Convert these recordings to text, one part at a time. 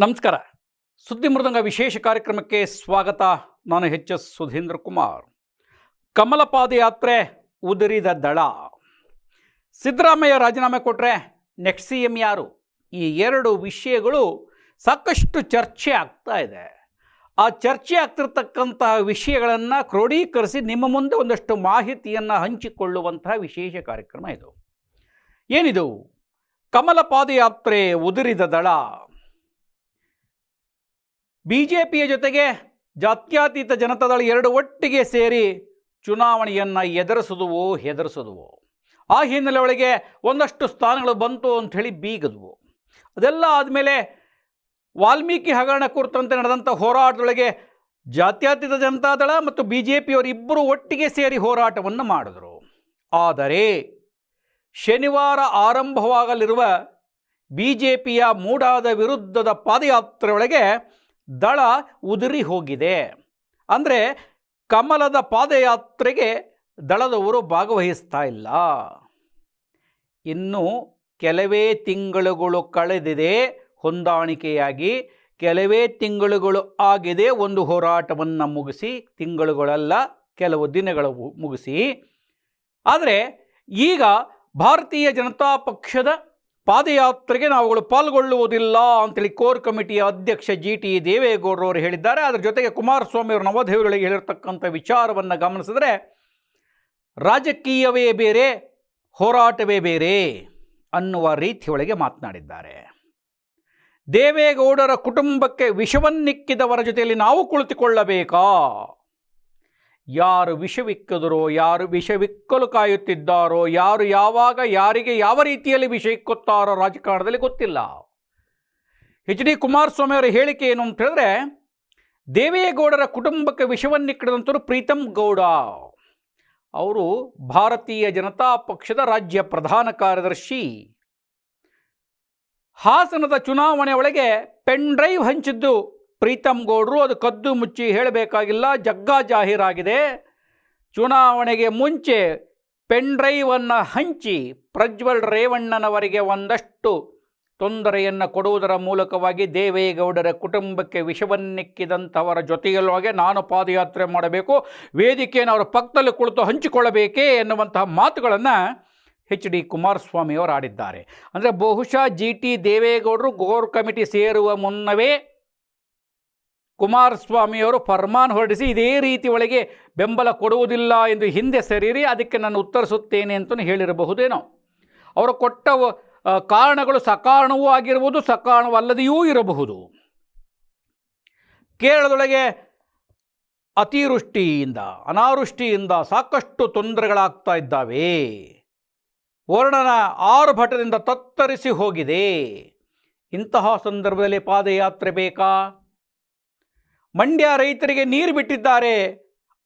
ನಮಸ್ಕಾರ. ಸುದ್ದಿ ಮೃದಂಗ ವಿಶೇಷ ಕಾರ್ಯಕ್ರಮಕ್ಕೆ ಸ್ವಾಗತ. ನಾನು ಎಚ್ ಎಸ್ ಸುಧೀಂದ್ರ ಕುಮಾರ್. ಕಮಲ ಪಾದಯಾತ್ರೆ ಉದುರಿದ ದಳ. ಸಿದ್ದರಾಮಯ್ಯ ರಾಜೀನಾಮೆ ಕೊಟ್ಟರೆ ನೆಕ್ಸ್ಟ್ ಸಿ ಎಂ ಯಾರು? ಈ ಎರಡು ವಿಷಯಗಳು ಸಾಕಷ್ಟು ಚರ್ಚೆ ಆಗ್ತಾ ಇದೆ. ಆ ಚರ್ಚೆ ಆಗ್ತಿರ್ತಕ್ಕಂತಹ ವಿಷಯಗಳನ್ನು ಕ್ರೋಢೀಕರಿಸಿ ನಿಮ್ಮ ಮುಂದೆ ಒಂದಷ್ಟು ಮಾಹಿತಿಯನ್ನು ಹಂಚಿಕೊಳ್ಳುವಂತಹ ವಿಶೇಷ ಕಾರ್ಯಕ್ರಮ ಇದು. ಏನಿದು? ಕಮಲ ಪಾದಯಾತ್ರೆ ಉದುರಿದ ದಳ. ಬಿ ಜೆ ಪಿಯ ಜೊತೆಗೆ ಜಾತ್ಯತೀತ ಜನತಾದಳ ಎರಡು ಒಟ್ಟಿಗೆ ಸೇರಿ ಚುನಾವಣೆಯನ್ನು ಎದುರಿಸಿದುವು, ಹೆದರಿಸಿದುವು? ಆ ಹಿನ್ನೆಲೆ ಒಳಗೆ ಒಂದಷ್ಟು ಸ್ಥಾನಗಳು ಬಂತು ಅಂಥೇಳಿ ಬೀಗದ್ವು. ಅದೆಲ್ಲ ಆದಮೇಲೆ ವಾಲ್ಮೀಕಿ ಹಗರಣ ಕುರಿತಂತೆ ನಡೆದಂಥ ಹೋರಾಟದೊಳಗೆ ಜಾತ್ಯತೀತ ಜನತಾದಳ ಮತ್ತು ಬಿ ಜೆ ಪಿಯವರಿಬ್ಬರು ಒಟ್ಟಿಗೆ ಸೇರಿ ಹೋರಾಟವನ್ನು ಮಾಡಿದರು. ಆದರೆ ಶನಿವಾರ ಆರಂಭವಾಗಲಿರುವ ಬಿ ಜೆ ಪಿಯ ಮೂಡಾದ ವಿರುದ್ಧದ ಪಾದಯಾತ್ರೆ ಒಳಗೆ ದಳ ಉದುರಿ ಹೋಗಿದೆ. ಅಂದರೆ ಕಮಲದ ಪಾದಯಾತ್ರೆಗೆ ದಳದವರು ಭಾಗವಹಿಸ್ತಾ ಇಲ್ಲ. ಇನ್ನು ಕೆಲವೇ ತಿಂಗಳುಗಳು ಕಳೆದಿದೆ, ಹೊಂದಾಣಿಕೆಯಾಗಿ ಕೆಲವೇ ತಿಂಗಳುಗಳು ಆಗಿದೆ ಒಂದು ಹೋರಾಟವನ್ನು ಮುಗಿಸಿ, ತಿಂಗಳುಗಳಲ್ಲ, ಕೆಲವು ದಿನಗಳು ಮುಗಿಸಿ. ಆದರೆ ಈಗ ಭಾರತೀಯ ಜನತಾ ಪಕ್ಷದ ಪಾದಯಾತ್ರೆಗೆ ನಾವುಗಳು ಪಾಲ್ಗೊಳ್ಳುವುದಿಲ್ಲ ಅಂತೇಳಿ ಕೋರ್ ಕಮಿಟಿಯ ಅಧ್ಯಕ್ಷ ಜಿ ಟಿ ದೇವೇಗೌಡರು ಅವರು ಹೇಳಿದ್ದಾರೆ. ಅದರ ಜೊತೆಗೆ ಕುಮಾರಸ್ವಾಮಿ ಅವರು ನವದೆಹಲಿಗಳಿಗೆ ಹೇಳಿರ್ತಕ್ಕಂಥ ವಿಚಾರವನ್ನು ಗಮನಿಸಿದ್ರೆ, ರಾಜಕೀಯವೇ ಬೇರೆ, ಹೋರಾಟವೇ ಬೇರೆ ಅನ್ನುವ ರೀತಿಯೊಳಗೆ ಮಾತನಾಡಿದ್ದಾರೆ. ದೇವೇಗೌಡರ ಕುಟುಂಬಕ್ಕೆ ವಿಷವನ್ನಿಕ್ಕಿದವರ ಜೊತೆಯಲ್ಲಿ ನಾವು ಕುಳಿತುಕೊಳ್ಳಬೇಕಾ? ಯಾರು ವಿಷವಿಕ್ಕಿದರೋ, ಯಾರು ವಿಷವಿಕ್ಕಲು ಕಾಯುತ್ತಿದ್ದಾರೋ, ಯಾರು ಯಾವಾಗ, ಯಾರಿಗೆ ಯಾವ ರೀತಿಯಲ್ಲಿ ವಿಷ ಇಕ್ಕುತ್ತಾರೋ ರಾಜಕಾರಣದಲ್ಲಿ ಗೊತ್ತಿಲ್ಲ. ಎಚ್ ಡಿ ಕುಮಾರಸ್ವಾಮಿ ಅವರ ಹೇಳಿಕೆ ಏನು ಅಂತ ಹೇಳಿದ್ರೆ, ದೇವೇಗೌಡರ ಕುಟುಂಬಕ್ಕೆ ವಿಷವನ್ನಿಕ್ಕಿದಂಥವ್ರು ಪ್ರೀತಮ್ ಗೌಡ. ಅವರು ಭಾರತೀಯ ಜನತಾ ಪಕ್ಷದ ರಾಜ್ಯ ಪ್ರಧಾನ ಕಾರ್ಯದರ್ಶಿ. ಹಾಸನದ ಚುನಾವಣೆ ಒಳಗೆ ಪೆನ್ ಡ್ರೈವ್ ಹಂಚಿದ್ದು ಪ್ರೀತಮ್ ಗೌಡರು ಅದು ಕದ್ದು ಮುಚ್ಚಿ ಹೇಳಬೇಕಾಗಿಲ್ಲ, ಜಗ್ಗಾ ಜಾಹೀರಾಗಿದೆ. ಚುನಾವಣೆಗೆ ಮುಂಚೆ ಪೆನ್ ಡ್ರೈವನ್ನು ಹಂಚಿ ಪ್ರಜ್ವಲ್ ರೇವಣ್ಣನವರಿಗೆ ಒಂದಷ್ಟು ತೊಂದರೆಯನ್ನು ಕೊಡುವುದರ ಮೂಲಕವಾಗಿ ದೇವೇಗೌಡರ ಕುಟುಂಬಕ್ಕೆ ವಿಷವನ್ನಿಕ್ಕಿದಂಥವರ ಜೊತೆಯಲ್ಲೊಳಗೆ ನಾನು ಪಾದಯಾತ್ರೆ ಮಾಡಬೇಕು, ವೇದಿಕೆಯನ್ನು ಅವರ ಪಕ್ಕದಲ್ಲಿ ಕುಳಿತು ಹಂಚಿಕೊಳ್ಳಬೇಕೇ ಎನ್ನುವಂತಹ ಮಾತುಗಳನ್ನು ಎಚ್ ಡಿ ಕುಮಾರಸ್ವಾಮಿಯವರು ಆಡಿದ್ದಾರೆ. ಅಂದರೆ ಬಹುಶಃ ಜಿ ಟಿ ದೇವೇಗೌಡರು ಗೋರ್ ಕಮಿಟಿ ಸೇರುವ ಮುನ್ನವೇ ಕುಮಾರಸ್ವಾಮಿಯವರು ಫರ್ಮಾನ್ ಹೊರಡಿಸಿ, ಇದೇ ರೀತಿ ಒಳಗೆ ಬೆಂಬಲ ಕೊಡುವುದಿಲ್ಲ ಎಂದು ಹಿಂದೆ ಸರಿರಿ, ಅದಕ್ಕೆ ನಾನು ಉತ್ತರಿಸುತ್ತೇನೆ ಅಂತಲೂ ಹೇಳಿರಬಹುದೇನೋ. ಅವರು ಕೊಟ್ಟ ಕಾರಣಗಳು ಸಕಾರಣವೂ ಆಗಿರುವುದು ಸಕಾರಣವಲ್ಲದೆಯೂ ಇರಬಹುದು. ಕೇರಳದೊಳಗೆ ಅತಿವೃಷ್ಟಿಯಿಂದ, ಅನಾವೃಷ್ಟಿಯಿಂದ ಸಾಕಷ್ಟು ತೊಂದರೆಗಳಾಗ್ತಾ ಇದ್ದಾವೆ. ವರ್ಣನ ಆರ್ಭಟದಿಂದ ತತ್ತರಿಸಿ ಹೋಗಿದೆ. ಇಂತಹ ಸಂದರ್ಭದಲ್ಲಿ ಪಾದಯಾತ್ರೆ ಬೇಕಾ? ಮಂಡ್ಯ ರೈತರಿಗೆ ನೀರು ಬಿಟ್ಟಿದ್ದಾರೆ.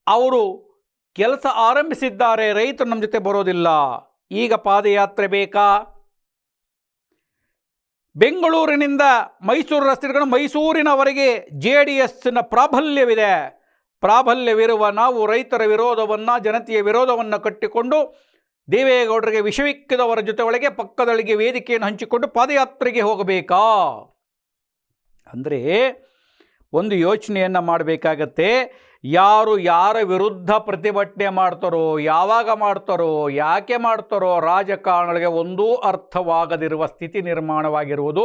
ಅವರು ಕೆಲಸ ಆರಂಭಿಸಿದ್ದಾರೆ. ರೈತರು ನಮ್ಮ ಜೊತೆ ಬರೋದಿಲ್ಲ. ಈಗ ಪಾದಯಾತ್ರೆ ಬೇಕಾ? ಬೆಂಗಳೂರಿನಿಂದ ಮೈಸೂರು ರಸ್ತೆಗಳು ಮೈಸೂರಿನವರೆಗೆ ಜೆ ಡಿ ಎಸ್ನ ಪ್ರಾಬಲ್ಯವಿದೆ. ಪ್ರಾಬಲ್ಯವಿರುವ ನಾವು ರೈತರ ವಿರೋಧವನ್ನು, ಜನತೆಯ ವಿರೋಧವನ್ನು ಕಟ್ಟಿಕೊಂಡು ದೇವೇಗೌಡರಿಗೆ ವಿಷವಿಕ್ಕಿದವರ ಜೊತೆ ಒಳಗೆ ಪಕ್ಕದೊಳಗೆ ವೇದಿಕೆಯನ್ನು ಹಂಚಿಕೊಂಡು ಪಾದಯಾತ್ರೆಗೆ ಹೋಗಬೇಕಾ? ಅಂದರೆ ಒಂದು ಯೋಚನೆಯನ್ನು ಮಾಡಬೇಕಾಗತ್ತೆ. ಯಾರು ಯಾರ ವಿರುದ್ಧ ಪ್ರತಿಭಟನೆ ಮಾಡ್ತಾರೋ, ಯಾವಾಗ ಮಾಡ್ತಾರೋ, ಯಾಕೆ ಮಾಡ್ತಾರೋ ರಾಜಕಾರಣಗಳಿಗೆ ಒಂದೂ ಅರ್ಥವಾಗದಿರುವ ಸ್ಥಿತಿ ನಿರ್ಮಾಣವಾಗಿರುವುದು.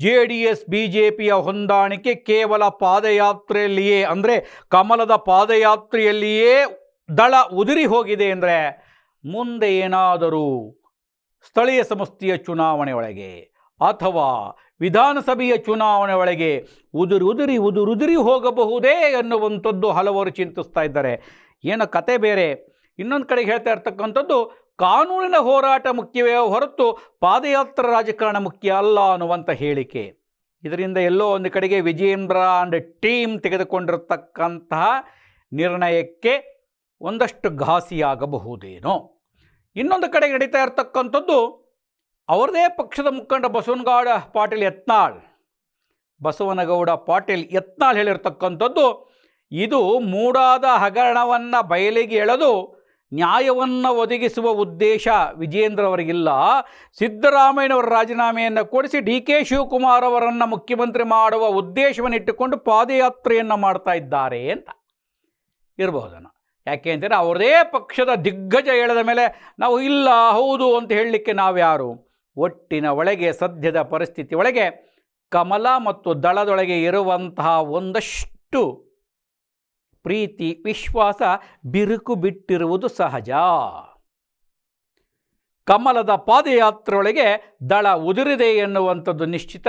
J D S, B J ಪಿಯ ಹೊಂದಾಣಿಕೆ ಕೇವಲ ಪಾದಯಾತ್ರೆಯಲ್ಲಿಯೇ, ಅಂದರೆ ಕಮಲದ ಪಾದಯಾತ್ರೆಯಲ್ಲಿಯೇ ದಳ ಉದುರಿ ಹೋಗಿದೆ ಅಂದರೆ ಮುಂದೆ ಏನಾದರೂ ಸ್ಥಳೀಯ ಸಂಸ್ಥೆಯ ಚುನಾವಣೆ ಒಳಗೆ ಅಥವಾ ವಿಧಾನಸಭೆಯ ಚುನಾವಣೆ ಒಳಗೆ ಉದುರು ಉದುರಿ ಉದುರುದುರಿ ಹೋಗಬಹುದೇ ಎನ್ನುವಂಥದ್ದು ಹಲವರು ಚಿಂತಿಸ್ತಾ ಇದ್ದಾರೆ. ಏನೋ ಕತೆ ಬೇರೆ? ಇನ್ನೊಂದು ಕಡೆಗೆ ಹೇಳ್ತಾ ಇರ್ತಕ್ಕಂಥದ್ದು, ಕಾನೂನಿನ ಹೋರಾಟ ಮುಖ್ಯವೇ ಹೊರತು ಪಾದಯಾತ್ರಾ ರಾಜಕಾರಣ ಮುಖ್ಯ ಅಲ್ಲ ಅನ್ನುವಂಥ ಹೇಳಿಕೆ. ಇದರಿಂದ ಎಲ್ಲೋ ಒಂದು ಕಡೆಗೆ ವಿಜೇಂದ್ರ ಅಂಡ್ ಟೀಮ್ ತೆಗೆದುಕೊಂಡಿರತಕ್ಕಂತಹ ನಿರ್ಣಯಕ್ಕೆ ಒಂದಷ್ಟು ಘಾಸಿಯಾಗಬಹುದೇನೋ. ಇನ್ನೊಂದು ಕಡೆಗೆ ನಡೀತಾ ಇರತಕ್ಕಂಥದ್ದು ಅವರದೇ ಪಕ್ಷದ ಮುಖಂಡ ಬಸವನಗೌಡ ಪಾಟೀಲ್ ಯತ್ನಾಳ್. ಬಸವನಗೌಡ ಪಾಟೀಲ್ ಯತ್ನಾಳ್ ಹೇಳಿರ್ತಕ್ಕಂಥದ್ದು, ಇದು ಮೂಡಾದ ಹಗರಣವನ್ನು ಬಯಲಿಗೆ ಎಳೆದು ನ್ಯಾಯವನ್ನು ಒದಗಿಸುವ ಉದ್ದೇಶ ವಿಜೇಂದ್ರ ಅವರಿಗಿಲ್ಲ. ಸಿದ್ದರಾಮಯ್ಯನವರ ರಾಜೀನಾಮೆಯನ್ನು ಕೊಡಿಸಿ ಡಿ ಕೆ ಶಿವಕುಮಾರ್ ಅವರನ್ನು ಮುಖ್ಯಮಂತ್ರಿ ಮಾಡುವ ಉದ್ದೇಶವನ್ನು ಇಟ್ಟುಕೊಂಡು ಪಾದಯಾತ್ರೆಯನ್ನು ಮಾಡ್ತಾ ಇದ್ದಾರೆ ಅಂತ ಇರಬಹುದನ್ನು ಯಾಕೆ ಅಂತಂದರೆ ಅವರದೇ ಪಕ್ಷದ ದಿಗ್ಗಜ ಹೇಳದ ಮೇಲೆ ನಾವು ಇಲ್ಲ, ಹೌದು ಅಂತ ಹೇಳಲಿಕ್ಕೆ ನಾವ್ಯಾರು? ಒಟ್ಟಿನ ಒಳಗೆ, ಸದ್ಯದ ಪರಿಸ್ಥಿತಿ ಒಳಗೆ, ಕಮಲ ಮತ್ತು ದಳದೊಳಗೆ ಇರುವಂತಹ ಒಂದಷ್ಟು ಪ್ರೀತಿ, ವಿಶ್ವಾಸ ಬಿರುಕು ಬಿಟ್ಟಿರುವುದು ಸಹಜ. ಕಮಲದ ಪಾದಯಾತ್ರೆಯೊಳಗೆ ದಳ ಉದುರಿದೆ ಎನ್ನುವಂಥದ್ದು ನಿಶ್ಚಿತ.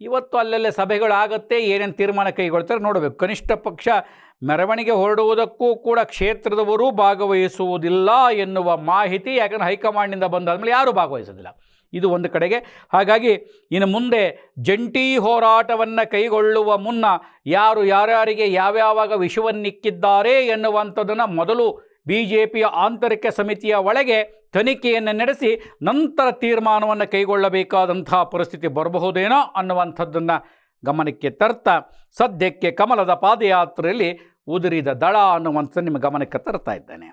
ಇವತ್ತು ಅಲ್ಲಲ್ಲೇ ಸಭೆಗಳಾಗತ್ತೆ ಏನೇನು ತೀರ್ಮಾನ ಕೈಗೊಳ್ತಾರೆ ನೋಡಬೇಕು. ಕನಿಷ್ಠ ಪಕ್ಷ ಮೆರವಣಿಗೆ ಹೊರಡುವುದಕ್ಕೂ ಕೂಡ ಕ್ಷೇತ್ರದವರು ಭಾಗವಹಿಸುವುದಿಲ್ಲ ಎನ್ನುವ ಮಾಹಿತಿ ಯಾಕಂದರೆ ಹೈಕಮಾಂಡ್ನಿಂದ ಬಂದಾದ್ಮೇಲೆ ಯಾರೂ ಭಾಗವಹಿಸೋದಿಲ್ಲ. ಇದು ಒಂದು ಕಡೆಗೆ. ಹಾಗಾಗಿ ಇನ್ನು ಮುಂದೆ ಜಂಟಿ ಹೋರಾಟವನ್ನು ಕೈಗೊಳ್ಳುವ ಮುನ್ನ ಯಾರು ಯಾರ್ಯಾರಿಗೆ ಯಾವ್ಯಾವಾಗ ವಿಷವನ್ನಿಕ್ಕಿದ್ದಾರೆ ಎನ್ನುವಂಥದ್ದನ್ನು ಮೊದಲು ಬಿ ಜೆ ಪಿಯ ಆಂತರಿಕ ಸಮಿತಿಯ ಒಳಗೆ ತನಿಖೆಯನ್ನು ನಡೆಸಿ ನಂತರ ತೀರ್ಮಾನವನ್ನು ಕೈಗೊಳ್ಳಬೇಕಾದಂತಹ ಪರಿಸ್ಥಿತಿ ಬರಬಹುದೇನೋ ಅನ್ನುವಂಥದ್ದನ್ನು ಗಮನಕ್ಕೆ ತರ್ತಾ. ಸದ್ಯಕ್ಕೆ ಕಮಲದ ಪಾದಯಾತ್ರೆಯಲ್ಲಿ ಉದುರಿದ ದಳ ಅನ್ನುವಂಥದ್ದು ನಿಮ್ಮ ಗಮನಕ್ಕೆ ತರ್ತಾ ಇದ್ದೇನೆ.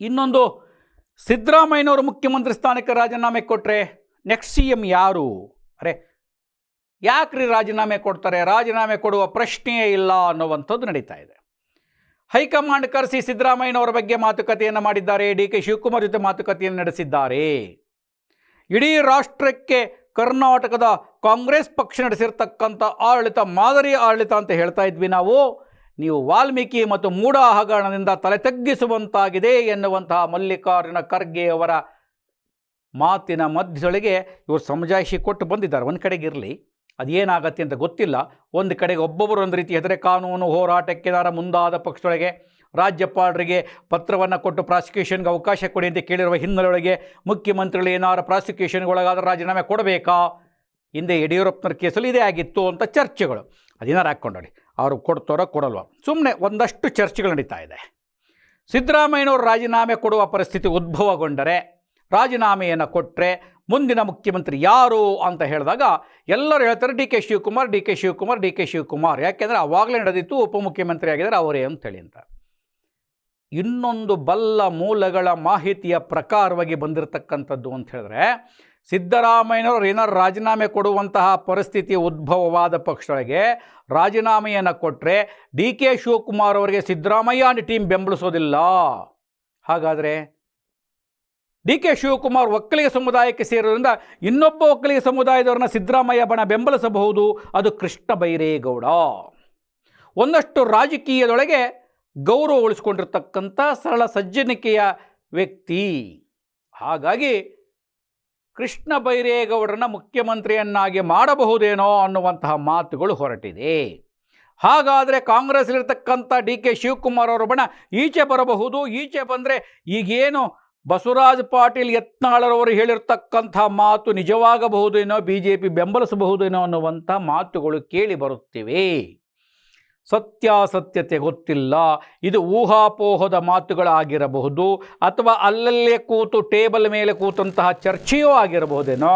ಇನ್ನೊಂದು ಸಿದ್ದರಾಮಯ್ಯನವರು ಮುಖ್ಯಮಂತ್ರಿ ಸ್ಥಾನಕ್ಕೆ ರಾಜೀನಾಮೆ ಕೊಟ್ಟರೆ ನೆಕ್ಸ್ಟ್ ಸಿ ಎಂ ಯಾರು? ಅರೆ, ಯಾಕ್ರಿ ರಾಜೀನಾಮೆ ಕೊಡ್ತಾರೆ? ರಾಜೀನಾಮೆ ಕೊಡುವ ಪ್ರಶ್ನೆಯೇ ಇಲ್ಲ ಅನ್ನುವಂಥದ್ದು ನಡೀತಾ ಇದೆ. ಹೈಕಮಾಂಡ್ ಕರೆಸಿ ಸಿದ್ದರಾಮಯ್ಯನವರ ಬಗ್ಗೆ ಮಾತುಕತೆಯನ್ನು ಮಾಡಿದ್ದಾರೆ. ಡಿ ಕೆ ಶಿವಕುಮಾರ್ ಜೊತೆ ಮಾತುಕತೆಯನ್ನು ನಡೆಸಿದ್ದಾರೆ. ಇಡೀ ರಾಷ್ಟ್ರಕ್ಕೆ ಕರ್ನಾಟಕದ ಕಾಂಗ್ರೆಸ್ ಪಕ್ಷ ನಡೆಸಿರ್ತಕ್ಕಂಥ ಆಡಳಿತ, ಮಾದರಿ ಆಡಳಿತ ಅಂತ ಹೇಳ್ತಾ ಇದ್ವಿ ನಾವು. ನೀವು ವಾಲ್ಮೀಕಿ ಮತ್ತು ಮೂಢ ಹಗರಣದಿಂದ ತಲೆ ತಗ್ಗಿಸುವಂತಾಗಿದೆ ಎನ್ನುವಂತಹ ಮಲ್ಲಿಕಾರ್ಜುನ ಖರ್ಗೆ ಅವರ ಮಾತಿನ ಮಧ್ಯದೊಳಗೆ ಇವರು ಸಮಜಾಯಿಷಿ ಕೊಟ್ಟು ಬಂದಿದ್ದಾರೆ. ಒಂದು ಕಡೆಗೆ ಇರಲಿ, ಅದೇನಾಗತ್ತೆ ಅಂತ ಗೊತ್ತಿಲ್ಲ. ಒಂದು ಕಡೆಗೆ ಒಬ್ಬೊಬ್ಬರು ಒಂದು ರೀತಿ ಹೆದರೆ ಕಾನೂನು ಹೋರಾಟಕ್ಕೆ ನಾರ ಮುಂದಾದ ಪಕ್ಷದೊಳಗೆ ರಾಜ್ಯಪಾಲರಿಗೆ ಪತ್ರವನ್ನು ಕೊಟ್ಟು ಪ್ರಾಸಿಕ್ಯೂಷನ್ಗೆ ಅವಕಾಶ ಕೊಡಿ ಅಂತ ಕೇಳಿರುವ ಹಿನ್ನೆಲೆಯೊಳಗೆ ಮುಖ್ಯಮಂತ್ರಿಗಳು ಏನಾರು ಪ್ರಾಸಿಕ್ಯೂಷನ್ಗೆ ಒಳಗಾದ ರಾಜೀನಾಮೆ ಕೊಡಬೇಕಾ? ಹಿಂದೆ ಯಡಿಯೂರಪ್ಪನವ್ರ ಕೇಸಲ್ಲಿ ಇದೇ ಆಗಿತ್ತು ಅಂತ ಚರ್ಚೆಗಳು. ಅದೇನಾರು ಹಾಕ್ಕೊಂಡೋಡಿ ಅವರು ಕೊಡ್ತಾರೋ ಕೊಡಲ್ವ. ಸುಮ್ಮನೆ ಒಂದಷ್ಟು ಚರ್ಚೆಗಳು ನಡೀತಾ ಇದೆ. ಸಿದ್ದರಾಮಯ್ಯನವರು ರಾಜೀನಾಮೆ ಕೊಡುವ ಪರಿಸ್ಥಿತಿ ಉದ್ಭವಗೊಂಡರೆ, ರಾಜೀನಾಮೆಯನ್ನು ಕೊಟ್ಟರೆ ಮುಂದಿನ ಮುಖ್ಯಮಂತ್ರಿ ಯಾರು ಅಂತ ಹೇಳಿದಾಗ ಎಲ್ಲರೂ ಹೇಳ್ತಾರೆ, D K Shivakumar, D K Shivakumar, D K Shivakumar. ಯಾಕೆಂದರೆ ಅವಾಗಲೇ ನಡೆದಿತ್ತು ಉಪಮುಖ್ಯಮಂತ್ರಿ ಆಗಿದ್ದಾರೆ ಅವರೇ ಅಂತೇಳಿ ಅಂತ. ಇನ್ನೊಂದು ಬಲ್ಲ ಮೂಲಗಳ ಮಾಹಿತಿಯ ಪ್ರಕಾರವಾಗಿ ಬಂದಿರತಕ್ಕಂಥದ್ದು ಅಂತ ಹೇಳಿದ್ರೆ ಸಿದ್ದರಾಮಯ್ಯನವರು ಏನಾರು ರಾಜೀನಾಮೆ ಕೊಡುವಂತಹ ಪರಿಸ್ಥಿತಿ ಉದ್ಭವವಾದ ಪಕ್ಷದೊಳಗೆ ರಾಜೀನಾಮೆಯನ್ನು ಕೊಟ್ಟರೆ ಡಿ ಕೆ ಶಿವಕುಮಾರ್ ಅವರಿಗೆ ಸಿದ್ದರಾಮಯ್ಯ ಅಂಡ್ ಟೀಮ್ ಬೆಂಬಲಿಸೋದಿಲ್ಲ. ಹಾಗಾದರೆ ಡಿ ಕೆ ಶಿವಕುಮಾರ್ ಒಕ್ಕಲಿಗ ಸಮುದಾಯಕ್ಕೆ ಸೇರೋದ್ರಿಂದ ಇನ್ನೊಬ್ಬ ಒಕ್ಕಲಿಗ ಸಮುದಾಯದವ್ರನ್ನ ಸಿದ್ದರಾಮಯ್ಯ ಬಣ ಬೆಂಬಲಿಸಬಹುದು? ಅದು ಕೃಷ್ಣ ಬೈರೇಗೌಡ. ಒಂದಷ್ಟು ರಾಜಕೀಯದೊಳಗೆ ಗೌರವ ಉಳಿಸ್ಕೊಂಡಿರ್ತಕ್ಕಂಥ ಸರಳ ಸಜ್ಜನಿಕೆಯ ವ್ಯಕ್ತಿ. ಹಾಗಾಗಿ ಕೃಷ್ಣ ಬೈರೇಗೌಡರನ್ನ ಮುಖ್ಯಮಂತ್ರಿಯನ್ನಾಗಿ ಮಾಡಬಹುದೇನೋ ಅನ್ನುವಂತಹ ಮಾತುಗಳು ಹೊರಟಿದೆ. ಹಾಗಾದರೆ ಕಾಂಗ್ರೆಸ್ಲಿರ್ತಕ್ಕಂಥ ಡಿ ಕೆ ಶಿವಕುಮಾರ್ ಅವರ ಬಣ ಈಚೆ ಬರಬಹುದು, ಈಚೆ ಬಂದರೆ ಈಗೇನು ಬಸವರಾಜ್ ಪಾಟೀಲ್ ಯತ್ನಾಳರವರು ಹೇಳಿರ್ತಕ್ಕಂಥ ಮಾತು ನಿಜವಾಗಬಹುದೇನೋ ಬಿ ಜೆ ಪಿ ಬೆಂಬಲಿಸಬಹುದೇನೋ ಅನ್ನುವಂಥ ಮಾತುಗಳು ಕೇಳಿ ಬರುತ್ತಿವೆ. ಸತ್ಯಾಸತ್ಯತೆ ಗೊತ್ತಿಲ್ಲ. ಇದು ಊಹಾಪೋಹದ ಮಾತುಗಳಾಗಿರಬಹುದು ಅಥವಾ ಅಲ್ಲಲ್ಲೇ ಕೂತು ಟೇಬಲ್ ಮೇಲೆ ಕೂತಂತಹ ಚರ್ಚೆಯೂ ಆಗಿರಬಹುದೇನೋ.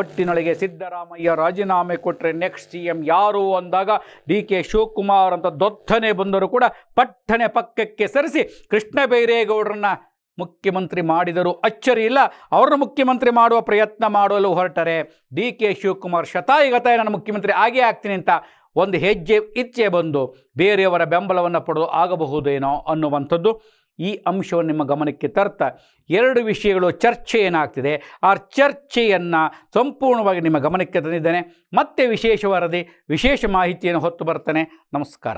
ಒಟ್ಟಿನೊಳಗೆ ಸಿದ್ದರಾಮಯ್ಯ ರಾಜೀನಾಮೆ ಕೊಟ್ಟರೆ ನೆಕ್ಸ್ಟ್ ಸಿ ಎಂ ಯಾರು ಅಂದಾಗ ಡಿ ಕೆ ಶಿವಕುಮಾರ್ ಅಂತ ದೊತ್ತನೆ ಬಂದರೂ ಕೂಡ ಪಟ್ಟನೆ ಪಕ್ಕಕ್ಕೆ ಸರಿಸಿ ಕೃಷ್ಣ ಬೈರೇಗೌಡರನ್ನ ಮುಖ್ಯಮಂತ್ರಿ ಮಾಡಿದರು ಅಚ್ಚರಿ ಇಲ್ಲ. ಅವ್ರನ್ನ ಮುಖ್ಯಮಂತ್ರಿ ಮಾಡುವ ಪ್ರಯತ್ನ ಮಾಡಲು ಹೊರಟರೆ. ಡಿ ಕೆ ಶಿವಕುಮಾರ್ ಶತಾಯಿಗತಾಯ ನಾನು ಮುಖ್ಯಮಂತ್ರಿ ಆಗೇ ಆಗ್ತೀನಿ ಅಂತ ಒಂದು ಹೆಜ್ಜೆ ಇಚ್ಛೆ ಬಂದು ಬೇರೆಯವರ ಬೆಂಬಲವನ್ನು ಪಡೆದು ಆಗಬಹುದೇನೋ ಅನ್ನುವಂಥದ್ದು ಈ ಅಂಶವನ್ನು ನಿಮ್ಮ ಗಮನಕ್ಕೆ ತರ್ತಾ ಎರಡು ವಿಷಯಗಳು ಚರ್ಚೆ ಏನಾಗ್ತಿದೆ, ಆ ಚರ್ಚೆಯನ್ನು ಸಂಪೂರ್ಣವಾಗಿ ನಿಮ್ಮ ಗಮನಕ್ಕೆ ತಂದಿದ್ದೇನೆ. ಮತ್ತೆ ವಿಶೇಷ ವರದಿ ವಿಶೇಷ ಮಾಹಿತಿಯನ್ನು ಹೊತ್ತು ಬರ್ತಾನೆ. ನಮಸ್ಕಾರ.